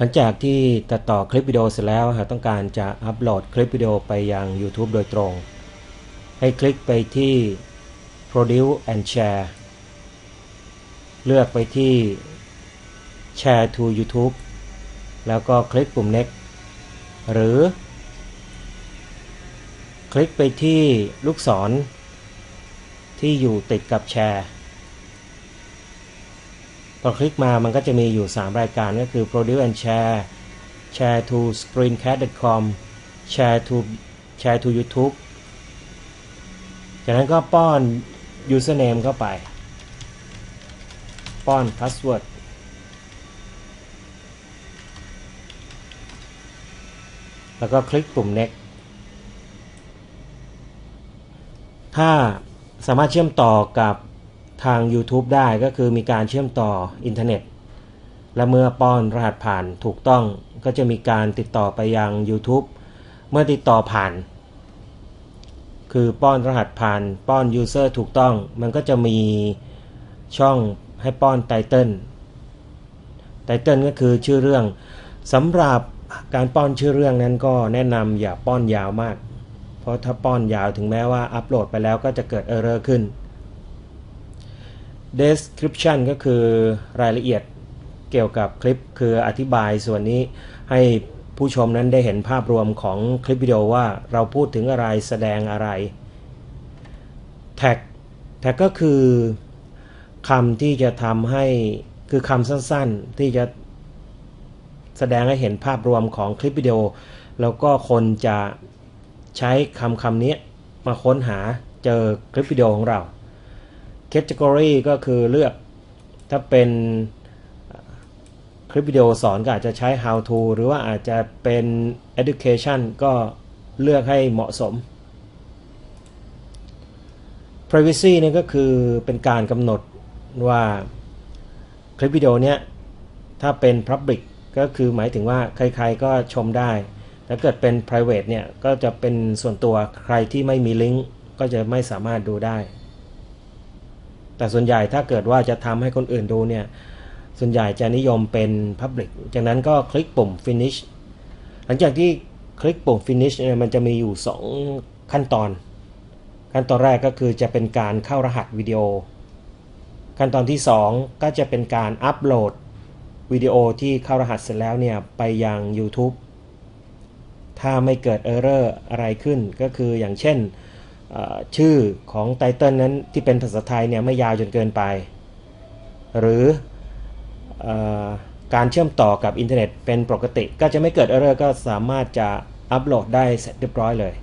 หลังจากที่ตัดต่อคลิปวิดีโอเสร็จแล้วหากต้องการจะอัปโหลดคลิปวิดีโอไปยัง YouTube โดยตรง ให้คลิกไปที่ Produce and Share เลือกไปที่ Share to YouTube แล้วก็คลิกปุ่ม Next หรือ คลิกไปที่ลูกศรที่อยู่ติดกับแชร์ พอคลิกมามันก็จะมีอยู่ 3 รายการก็คือ Produce and Share Share to Screencast.com Share to Share to YouTube จากนั้นก็ป้อน username เข้าไป ป้อน password แล้วก็คลิกปุ่ม next ถ้าสามารถเชื่อมต่อกับ ทาง YouTube ได้ก็คือมีการเชื่อมต่ออินเทอร์เน็ต และเมื่อป้อนรหัสผ่านถูกต้องก็จะมีการติดต่อไปยัง YouTube เมื่อติดต่อผ่าน คือป้อนรหัสผ่านป้อน User ถูกต้อง มันก็จะมีช่องให้ป้อนไตเติลไตเติลก็คือชื่อเรื่องสำหรับการป้อนชื่อเรื่องนั้นก็แนะนำอย่าป้อนยาวมาก เพราะถ้าป้อนยาวถึงแม้ว่าอัปโหลดไปแล้วก็จะเกิดเออร์เรอร์ขึ้น description ก็คือรายละเอียดเกี่ยวกับคลิปคืออธิบายส่วนนี้ให้ผู้ชมนั้นได้เห็นภาพรวมของคลิปวิดีโอว่าเราพูดถึงอะไรแสดงอะไร tag tag ก็คือคำที่จะทำให้คือคำสั้นๆ ที่จะแสดงให้เห็นภาพรวมของคลิปวิดีโอ แล้วก็คนจะใช้คำคำนี้มาค้นหาเจอคลิปวิดีโอของเรา category ก็คือเลือกถ้าเป็นคลิปวิดีโอสอนก็อาจจะใช้ how to หรือว่าอาจจะเป็น education ก็เลือกให้เหมาะสม privacy นี่ก็คือเป็นการกำหนดว่าคลิปวิดีโอเนี้ยถ้าเป็น public ก็คือหมายถึงว่าใครๆก็ชมได้ ถ้าเกิดเป็น private เนี่ยก็จะเป็นส่วนตัวใครที่ไม่มีลิงก์ก็จะไม่สามารถดูได้ แต่ส่วนใหญ่ถ้าเกิดว่าจะทำให้คนอื่นดูเนี่ย ส่วนใหญ่จะนิยมเป็น Public จากนั้นก็คลิกปุ่ม Finish หลังจากที่คลิกปุ่ม Finish เนี่ยมันจะมีอยู่ 2 ขั้นตอน ขั้นตอนแรกก็คือจะเป็นการเข้ารหัสวิดีโอ ขั้นตอนที่ 2 ก็จะเป็นการอัปโหลดวิดีโอที่เข้ารหัสเสร็จแล้วเนี่ยไปยัง YouTube ถ้าไม่เกิดเออร์เรอร์อะไรขึ้นก็คืออย่างเช่น ชื่อของไตเติลนั้นที่เป็นภาษาไทยเนี่ยไม่ยาวจนเกินไป หรืออการเชื่อมต่อกับอินเทอร์เน็ตเป็นปกติ ก็จะไม่เกิดเออร์เรอร์ก็สามารถจะอัปโหลดได้เสร็จเรียบร้อยเลย